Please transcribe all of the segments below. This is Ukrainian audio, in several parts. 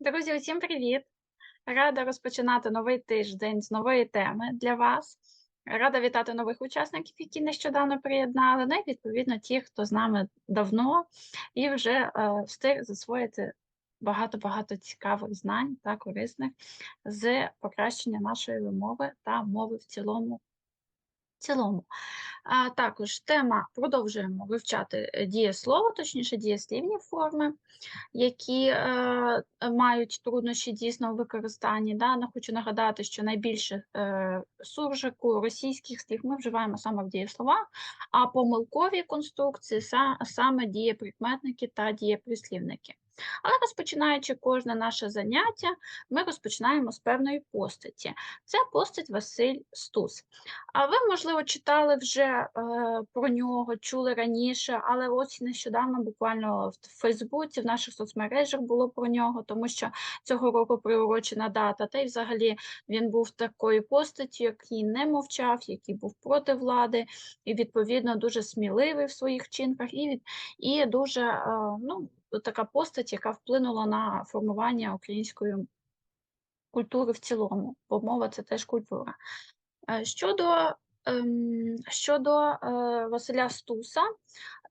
Друзі, усім привіт! Рада розпочинати новий тиждень з нової теми для вас. Рада вітати нових учасників, які нещодавно приєднали, ну і відповідно ті, хто з нами давно і вже е, встиг засвоїти багато-багато цікавих знань та корисних з покращення нашої вимови та мови в цілому. Цілому. А також тема продовжуємо вивчати е, дієслово, точніше дієслівні форми, які е, мають труднощі дійсно у використанні. Да? Ну, хочу нагадати, що найбільше е, суржику, російських слів ми вживаємо саме в дієсловах, а помилкові конструкції са, саме дієприкметники та дієприслівники. Але розпочинаючи кожне наше заняття, ми розпочинаємо з певної постаті. Це постать Василь Стус. А ви, можливо, читали вже е, про нього, чули раніше, але ось нещодавно, буквально в Фейсбуці, в наших соцмережах було про нього, тому що цього року приурочена дата. Та й взагалі він був такою постаттю, який не мовчав, який був проти влади, і відповідно дуже сміливий в своїх вчинках, і і дуже е, ну така постать, яка вплинула на формування української культури в цілому, бо мова це теж культура. Е, щодо ем, щодо е, Василя Стуса,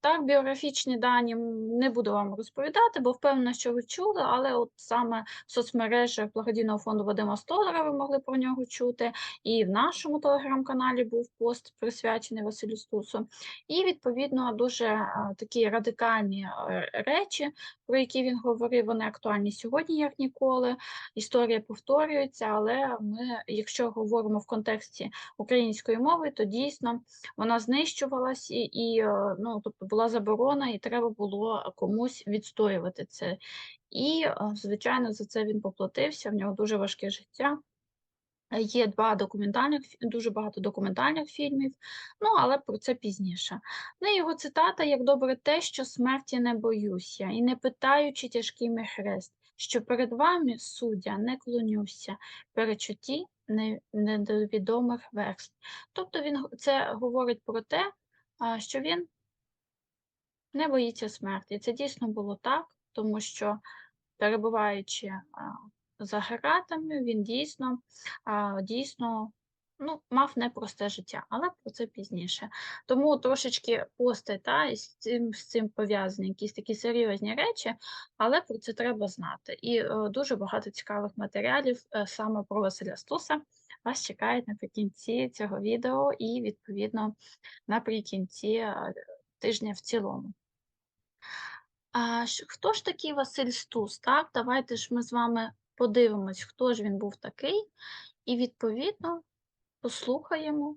так, біографічні дані не буду вам розповідати, бо впевнена, що ви чули, але от саме в соцмережах благодійного фонду Вадима Столара ви могли про нього чути. І в нашому телеграм-каналі був пост присвячений Василю Стусу. І, відповідно, дуже такі радикальні речі, про які він говорив, вони актуальні сьогодні, як ніколи. Історія повторюється, але ми, якщо говоримо в контексті української мови, то дійсно вона знищувалась і, і ну, тобто була заборона, і треба було комусь відстоювати це. І, звичайно, за це він поплатився. В нього дуже важке життя. Є два документальних, дуже багато документальних фільмів, ну але про це пізніше. Ну, його цитата: як добре те, що смерті не боюся, і не питаючи тяжкий мій хрест, що перед вами, суддя, не клонюся, перечутті недовідомих верст. Тобто він це говорить про те, що він не боїться смерті. Це дійсно було так, тому що, перебуваючи за гратами, він дійсно дійсно ну, мав непросте життя, але про це пізніше. Тому трошечки постать та, з цим з цим пов'язані якісь такі серйозні речі, але про це треба знати. І о, дуже багато цікавих матеріалів е, саме про Василя Стуса вас чекають наприкінці цього відео і, відповідно, наприкінці е, тижня в цілому. А хто ж такий Василь Стус? Так, давайте ж ми з вами подивимось, хто ж він був такий, і відповідно послухаємо.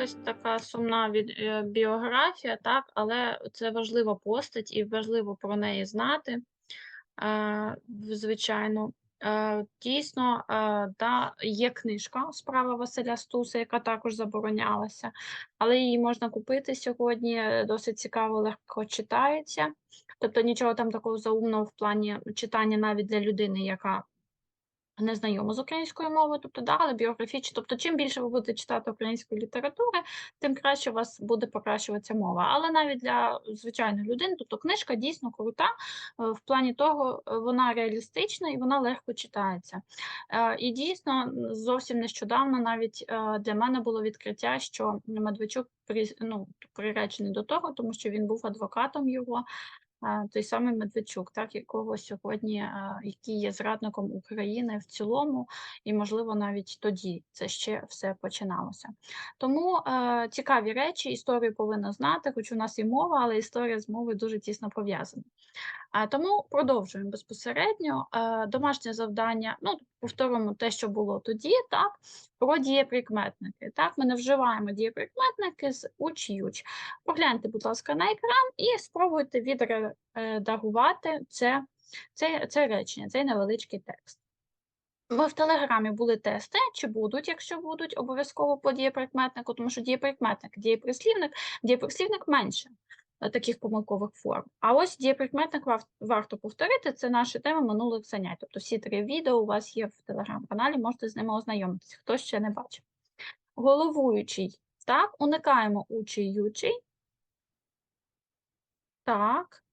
Когось така сумна від е, біографія, так, але це важлива постать і важливо про неї знати. Е, звичайно, Е, дійсно, да, є книжка справа Василя Стуса, яка також заборонялася, але її можна купити сьогодні. Досить цікаво, легко читається. Тобто нічого там такого заумного в плані читання навіть для людини, яка не знайома з українською мовою, тобто да, але біографічні. Тобто, чим більше ви будете читати української літератури, тим краще у вас буде покращуватися мова. Але навіть для звичайної людини, тобто книжка дійсно крута е, в плані того, е, вона реалістична і вона легко читається. Е, І дійсно, зовсім нещодавно навіть для мене було відкриття, що Медведчук ну, приречений до того, тому що він був адвокатом його. Той самий Медведчук, так, якого сьогодні, який є зрадником України в цілому, і, можливо, навіть тоді це ще все починалося. Тому цікаві речі, історію повинна знати, хоч у нас і мова, але історія з мовою дуже тісно пов'язана. Тому продовжуємо безпосередньо. Е, домашнє завдання, ну, повторимо те, що було тоді, так, про дієприкметники. Так, ми не вживаємо дієприкметники з уч-юч. Погляньте, будь ласка, на екран і спробуйте відредагувати це, це, це речення, цей невеличкий текст. Ми в Телеграмі були тести, чи будуть, якщо будуть, обов'язково по дієприкметнику, тому що дієприкметник, дієприслівник, дієприслівник менше таких помилкових форм. А ось дієприкметник варто повторити, це наша тема минулих занять. Тобто всі три відео у вас є в Телеграм-каналі, можете з ними ознайомитися, хто ще не бачив. Головуючий, так, уникаємо учий, ючий. Так.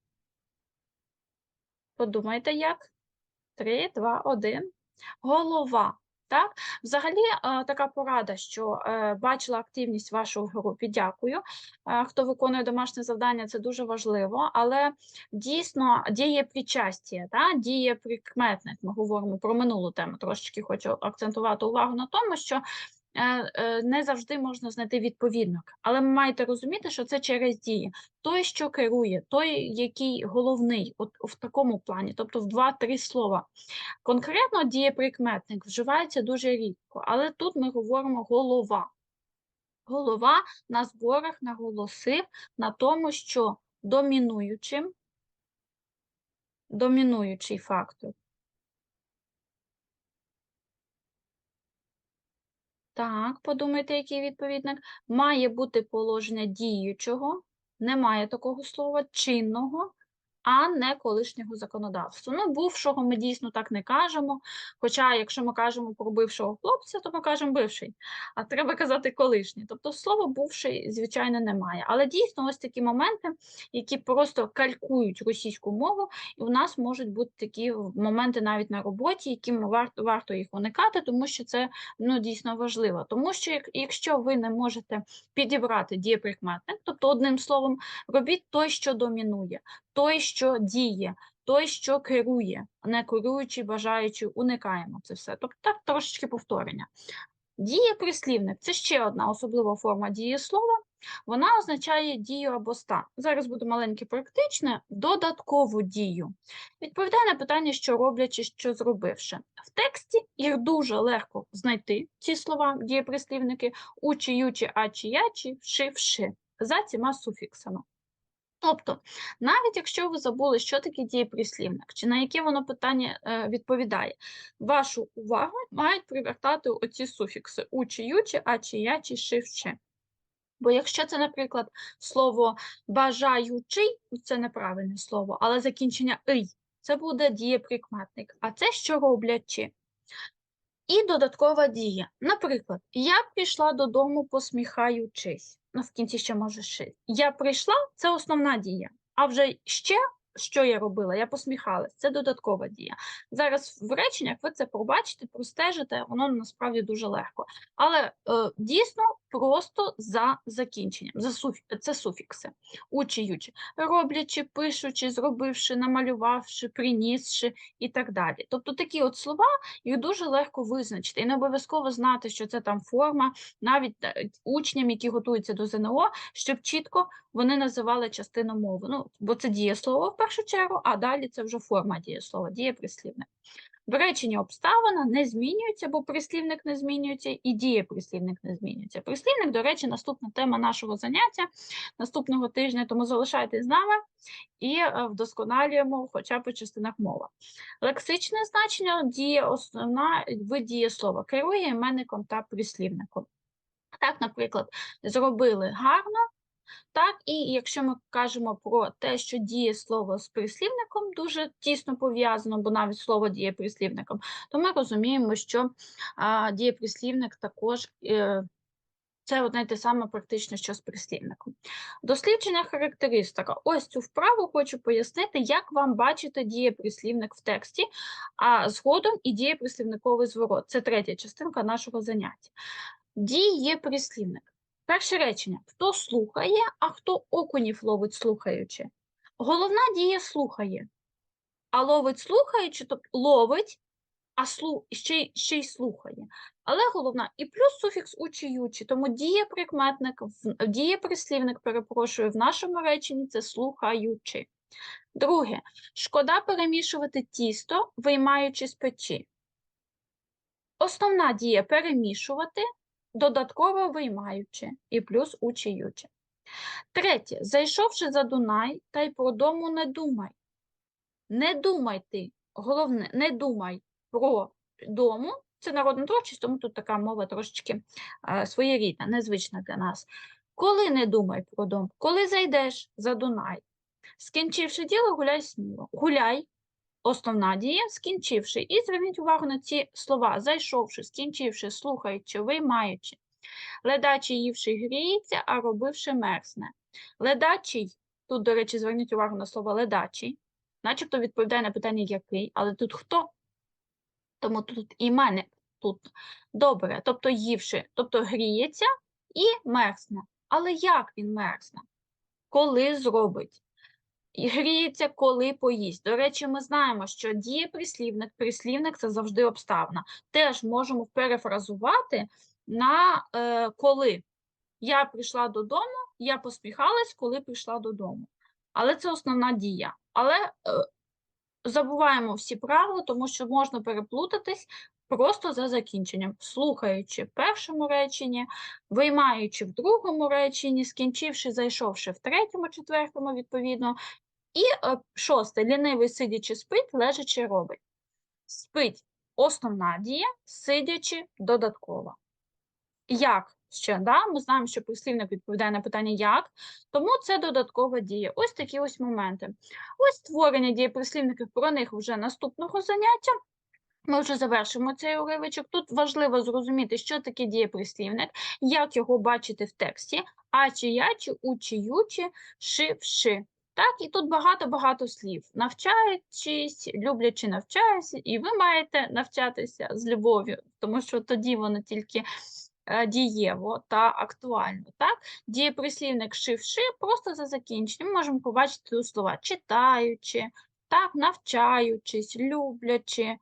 Подумайте як. Три, два, один. Голова. Так, взагалі, е, така порада, що е, бачила активність вашу в групі. Дякую. Е, Хто виконує домашнє завдання, це дуже важливо, але дійсно діє причастя, та, діє прикметник. Ми говоримо про минулу тему. Трошечки хочу акцентувати увагу на тому, що не завжди можна знайти відповідник, але ви маєте розуміти, що це через дії. Той, що керує, той, який головний, от в такому плані, тобто в два-три слова. Конкретно дієприкметник вживається дуже рідко, але тут ми говоримо голова. Голова на зборах наголосив на тому, що домінуючим, домінуючий фактор. Так, подумайте, який відповідник. Має бути положення діючого, немає такого слова, чинного, а не колишнього законодавства. Ну, бувшого ми дійсно так не кажемо. Хоча, якщо ми кажемо про бившого хлопця, то ми кажемо бивший, а треба казати колишній. Тобто слово бувший, звичайно, немає. Але дійсно ось такі моменти, які просто калькують російську мову, і у нас можуть бути такі моменти навіть на роботі, яким варто, варто їх уникати, тому що це ну, дійсно важливо. Тому що як, якщо ви не можете підібрати дієприкметник, тобто одним словом, робіть той, що домінує, той, діє, той, що керує, не керуючи, бажаючи, уникаємо це все. Тобто так трошечки повторення. Дієприслівник це ще одна особлива форма дієслова. Вона означає дію або стан. Зараз буде маленьке практичне, додаткову дію. Відповідає на питання, що роблячи, що зробивши. В тексті їх дуже легко знайти, ці слова, дієприслівники, учі, ючі, ачі, ячі, вши, вши, за цими суфіксами. Тобто, навіть якщо ви забули, що таке дієприслівник, чи на яке воно питання е, відповідає, вашу увагу мають привертати оці суфікси учі, ючі, ачі, ячі, ши, вши. Бо якщо це, наприклад, слово бажаючий, це неправильне слово, але закінчення ий, це буде дієприкметник. А це що роблячи? І додаткова дія. Наприклад, я пішла додому посміхаючись. Ну, в кінці ще може ши. Я прийшла це основна дія. А вже ще що я робила? Я посміхалась, це додаткова дія. Зараз в реченнях ви це побачите, простежите, воно насправді дуже легко. Але е, дійсно просто за закінченням. За суф... Це суфікси. Учи, ючи, роблячи, пишучи, зробивши, намалювавши, принісши і так далі. Тобто такі от слова їх дуже легко визначити. І не обов'язково знати, що це там форма, навіть е, учням, які готуються до ЗНО, щоб чітко вони називали частину мови. Ну, бо це дієслово в першу чергу, а далі це вже форма дієслова, дієприслівник. В реченні обставина не змінюється, бо прислівник не змінюється, і дієприслівник не змінюється. Прислівник, до речі, наступна тема нашого заняття наступного тижня, тому залишайтесь з нами і е, вдосконалюємо хоча б по частинах мови. Лексичне значення діє основна вид дієслова, керує іменником та прислівником. Так, наприклад, зробили гарно, так, і якщо ми кажемо про те, що дієслово з прислівником дуже тісно пов'язано, бо навіть слово діє прислівником, то ми розуміємо, що а, дієприслівник також е, це одне й те саме практично, що з прислівником. Дослідження характеристика. Ось цю вправу хочу пояснити, як вам бачити дієприслівник в тексті, а згодом і дієприслівниковий зворот. Це третя частинка нашого заняття. Дієприслівник. Перше речення: хто слухає, а хто окунів ловить слухаючи. Головна дія слухає, а ловить слухаючи, тобто ловить, а слу... ще, ще й слухає. Але головна і плюс суфікс учиючи, тому дієприкметник, дієприслівник, перепрошую, в нашому реченні це слухаючи. Друге, шкода перемішувати тісто, виймаючи з печі. Основна дія перемішувати, додатково виймаючи і плюс учиючи. Третє, зайшовши за Дунай, та й про дому не думай. Не думай ти, головне, не думай про дому. Це народна творчість, тому тут така мова трошечки е, своєрідна, незвична для нас. Коли не думай про дом, коли зайдеш за Дунай, скінчивши діло, гуляй сміло. Гуляй, основна дія, скінчивши. І зверніть увагу на ці слова: зайшовши, скінчивши, слухаючи, виймаючи. Ледачий ївши гріється, а робивши мерзне. Ледачий, тут, до речі, зверніть увагу на слово ледачий, начебто відповідає на питання який, але тут хто? Тому тут іменник тут добре, тобто ївши, тобто гріється і мерзне. Але як він мерзне? Коли зробить? Гріється, коли поїсть. До речі, ми знаємо, що дієприслівник, прислівник це завжди обставина. Теж можемо перефразувати на е, коли. Я прийшла додому, я посміхалась, коли прийшла додому. Але це основна дія. Але е, забуваємо всі правила, тому що можна переплутатись просто за закінченням, слухаючи в першому реченні, виймаючи в другому реченні, скінчивши, зайшовши в третьому, четвертому, відповідно. І е, шосте, лінивий сидячи спить, лежачи робить. Спить основна дія, сидячи додаткова. Як ще? Да? Ми знаємо, що прислівник відповідає на питання як, тому це додаткова дія. Ось такі ось моменти. Ось створення дієприслівників, про них вже наступного заняття. Ми вже завершимо цей уривочок. Тут важливо зрозуміти, що таке дієприслівник, як його бачити в тексті, а чи я, чи у, чи ю, чи ши, вши. Так, і тут багато-багато слів. Навчаючись, люблячи навчаюся, і ви маєте навчатися з любов'ю, тому що тоді воно тільки е, дієво та актуально. Так? Дієприслівник ши-вши просто за закінченням можемо побачити тут слова читаючи, так, навчаючись, люблячи.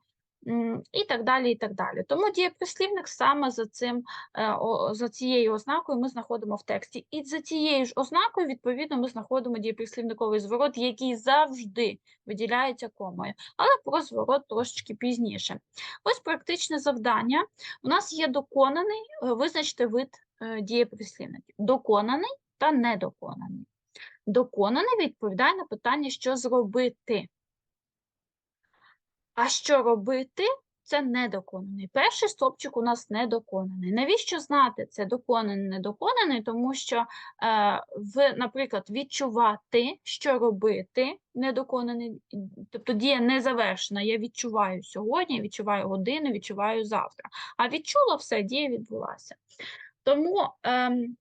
І так далі, і так далі. Тому дієприслівник саме за цим, е, за цією ознакою ми знаходимо в тексті. І за цією ж ознакою, відповідно, ми знаходимо дієприслівниковий зворот, який завжди виділяється комою. Але про зворот трошечки пізніше. Ось практичне завдання. У нас є доконаний, е, визначте вид е, дієприслівників. Доконаний та недоконаний. Доконаний відповідає на питання, що зробити. А що робити? Це недоконаний. Перший стопчик у нас недоконаний. Навіщо знати це доконаний, недоконаний? Тому що, е, в, наприклад, відчувати, що робити, недоконаний, тобто дія не завершена. Я відчуваю сьогодні, відчуваю годину, відчуваю завтра. А відчула все, дія відбулася. Тому ем,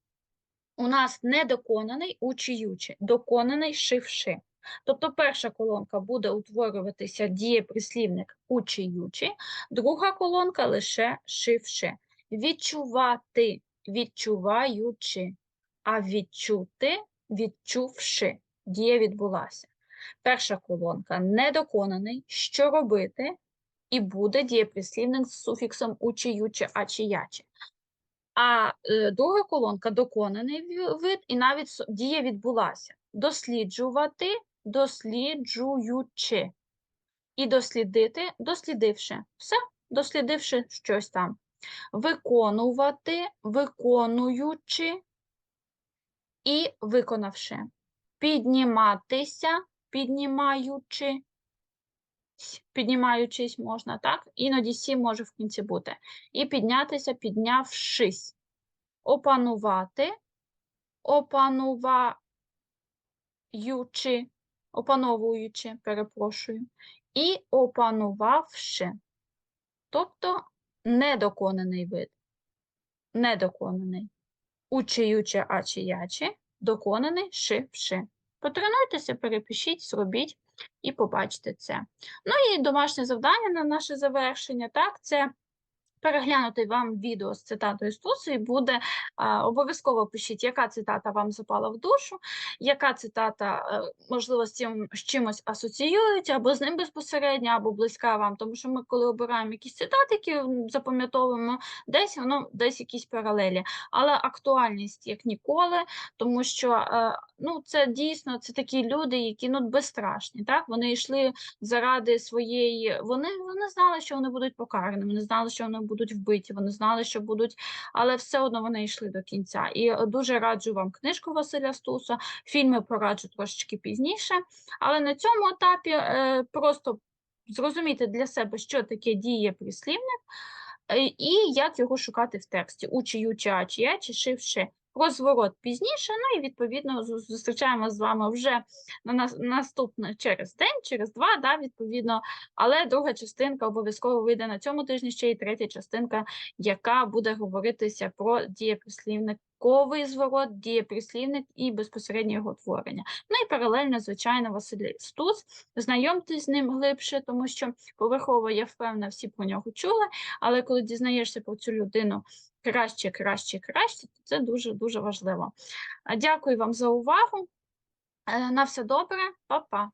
у нас недоконаний учиючи, доконаний шивши. Тобто перша колонка буде утворюватися дієприслівник учиючи, друга колонка лише шивши. Відчувати, відчуваючи, а відчути, відчувши. Дія відбулася. Перша колонка недоконаний, що робити, і буде дієприслівник з суфіксом учиючи, а чи яче. А е, друга колонка доконаний вид, і навіть дія відбулася. Досліджувати, досліджуючи. і дослідити, дослідивши. Все, дослідивши щось там. Виконувати, виконуючи і виконавши. Підніматися, піднімаючи. Піднімаючись можна, так? Іноді сі може в кінці бути. І піднятися, піднявшись. Опанувати, опануваючи, опановуючи, перепрошую, і опанувавши. Тобто недоконаний вид. Недоконаний. Учиючи, ачі, ячі, доконаний, ши, вши. Потренуйтеся, перепишіть, зробіть і побачите це. Ну і домашнє завдання на наше завершення, так, це переглянути вам відео з цитатою Стусу і буде обов'язково пишіть, яка цитата вам запала в душу, яка цитата, е, можливо, з цим з чимось асоціюється, або з ним безпосередньо, або близька вам. Тому що ми, коли обираємо якісь цитати, які запам'ятовуємо, десь воно десь якісь паралелі. Але актуальність як ніколи, тому що е, ну, це дійсно це такі люди, які ну, безстрашні. Так? Вони йшли заради своєї. Вони, вони знали, що вони будуть покарані, вони знали, що вони будуть вбиті, вони знали, що будуть, але все одно вони йшли до кінця. І е, дуже раджу вам книжку Василя Стуса, фільми пораджу трошечки пізніше. Але на цьому етапі е, просто зрозуміти для себе, що таке дієприслівник е, і як його шукати в тексті. Учи, ючи, ачі, ячі, шив, ши. Про зворот пізніше, ну і відповідно зустрічаємо з вами вже на нас, наступне через день, через два, да, відповідно. Але друга частинка обов'язково вийде на цьому тижні ще і третя частинка, яка буде говоритися про дієприслівниковий зворот, дієприслівник і безпосередньо його творення. Ну і паралельно, звичайно, Василь Стус. Знайомтесь з ним глибше, тому що поверхово, я впевнена, всі про нього чули, але коли дізнаєшся про цю людину краще, краще, краще, це дуже-дуже важливо. Дякую вам за увагу. Е, На все добре, па-па.